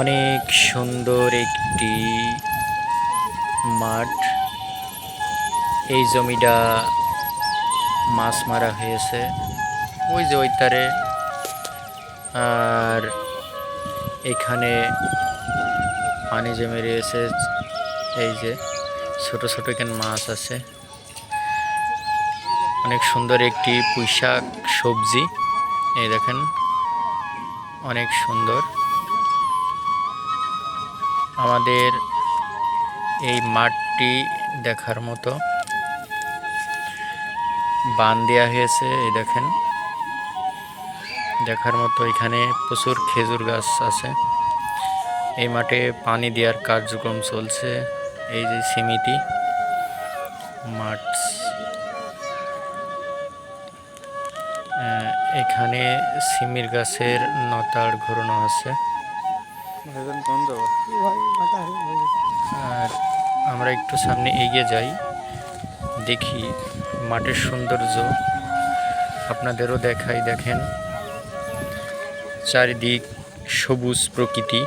অনেক সুন্দর একটি মাঠ। এই জমিটা মাছ মারা হয়েছে। ওই যে ওই তারে আর এখানে পানি জমে রয়েছে। এই যে ছোট ছোট এখানে মাছ আছে। অনেক সুন্দর একটি পুঁইশাক সবজি। এই দেখেন, অনেক সুন্দর। আমাদের এই মাঠটি দেখার মতো। বান দেওয়া হয়েছে, এই দেখেন। দেখার মতো এখানে প্রচুর খেজুর গাছ আছে। এই মাঠে পানি দেওয়ার কার্যক্রম চলছে। এই যে সীমিতি মাঠ। এখানে সিমির গাছের নতার ঘোরানো আছে। আর আমরা একটু সামনে এগিয়ে যাই। দেখি মাঠের সৌন্দর্য আপনাদেরও দেখাই, দেখেন। চারিদিক সবুজ প্রকৃতি।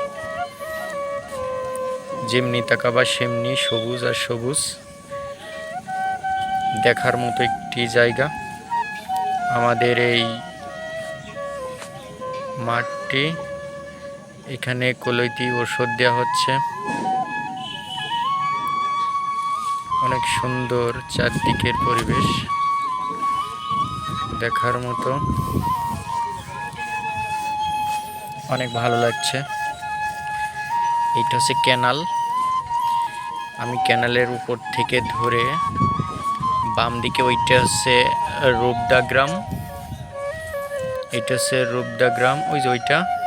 যেমনি তাকাবা, সেমনি সবুজ আর সবুজ। দেখার মতো একটি জায়গা। আমাদের এই মাঠটি এখানে কলইতি ওষুধ দেওয়া হচ্ছে। অনেক সুন্দর চারদিকের পরিবেশ দেখার মতো। অনেক ভালো লাগছে। এইটা হচ্ছে ক্যানাল। আমি ক্যানালের উপর থেকে ধরে বাম দিকে ওইটা হচ্ছে রূপদা গ্রাম। এটা হচ্ছে রূপদা গ্রাম। ওই যে ওইটা।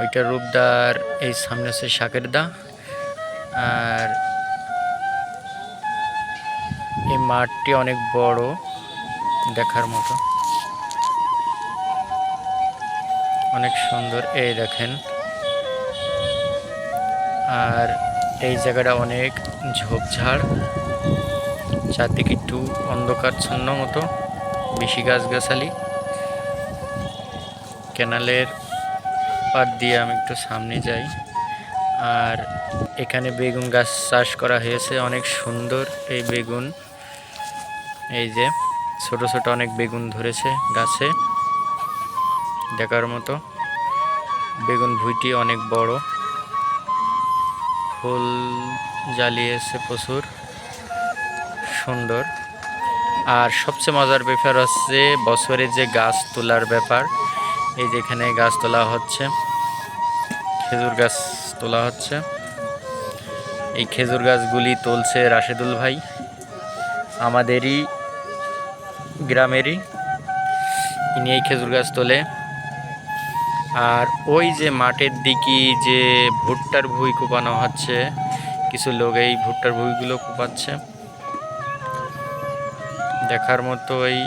ওইটা রূপদার এই সামনে আছে শাকের দা আর এই মাঠটি অনেক বড় দেখার মতো। অনেক সুন্দর, এই দেখেন। আর এই জায়গাটা অনেক ঝোপঝাড়, চারদিকে একটু অন্ধকারচ্ছন্ন মতো, বেশি গাছগাছালি। ক্যানালের পার দিয়ে আমি একটু সামনে যাই। আর এখানে বেগুন গাছ চাষ করা হয়েছে, অনেক সুন্দর এই বেগুন। এই যে ছোট ছোট অনেক বেগুন ধরেছে গাছে, দেখার মতো। বেগুন ভুঁইটি অনেক বড়। ফুল জ্বালিয়েছে প্রচুর। সুন্দর। আর সবচেয়ে মজার ব্যাপার হচ্ছে বছরে যে গাছ তোলার ব্যাপার, এই যেখানে গাছ তোলা হচ্ছে। খেজুর গাছ তোলা হচ্ছে। এই খেজুর গাছগুলি তুলছে রাশেদুল ভাই। আমাদেরই, গ্রামেরই। ইনি এই খেজুর গাছ তোলে। আর ওই যে মাঠের দিকে যে ভুট্টার ভুঁই কোপানো হচ্ছে, কিছু লোক এই ভুট্টার ভুঁইগুলো কোপাচ্ছে। দেখার মতো এই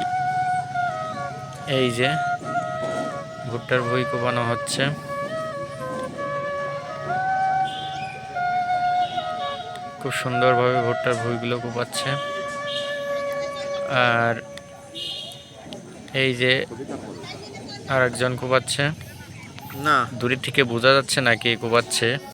এই যে ভুট্টার ভুঁই কোপানো হচ্ছে। খুব সুন্দরভাবে ভুট্টার ভুঁইগুলো কোপাচ্ছে। আর এই যে আর একজন কোপাচ্ছে। না। দূরের থেকে বোঝা যাচ্ছে না কে কোপাচ্ছে।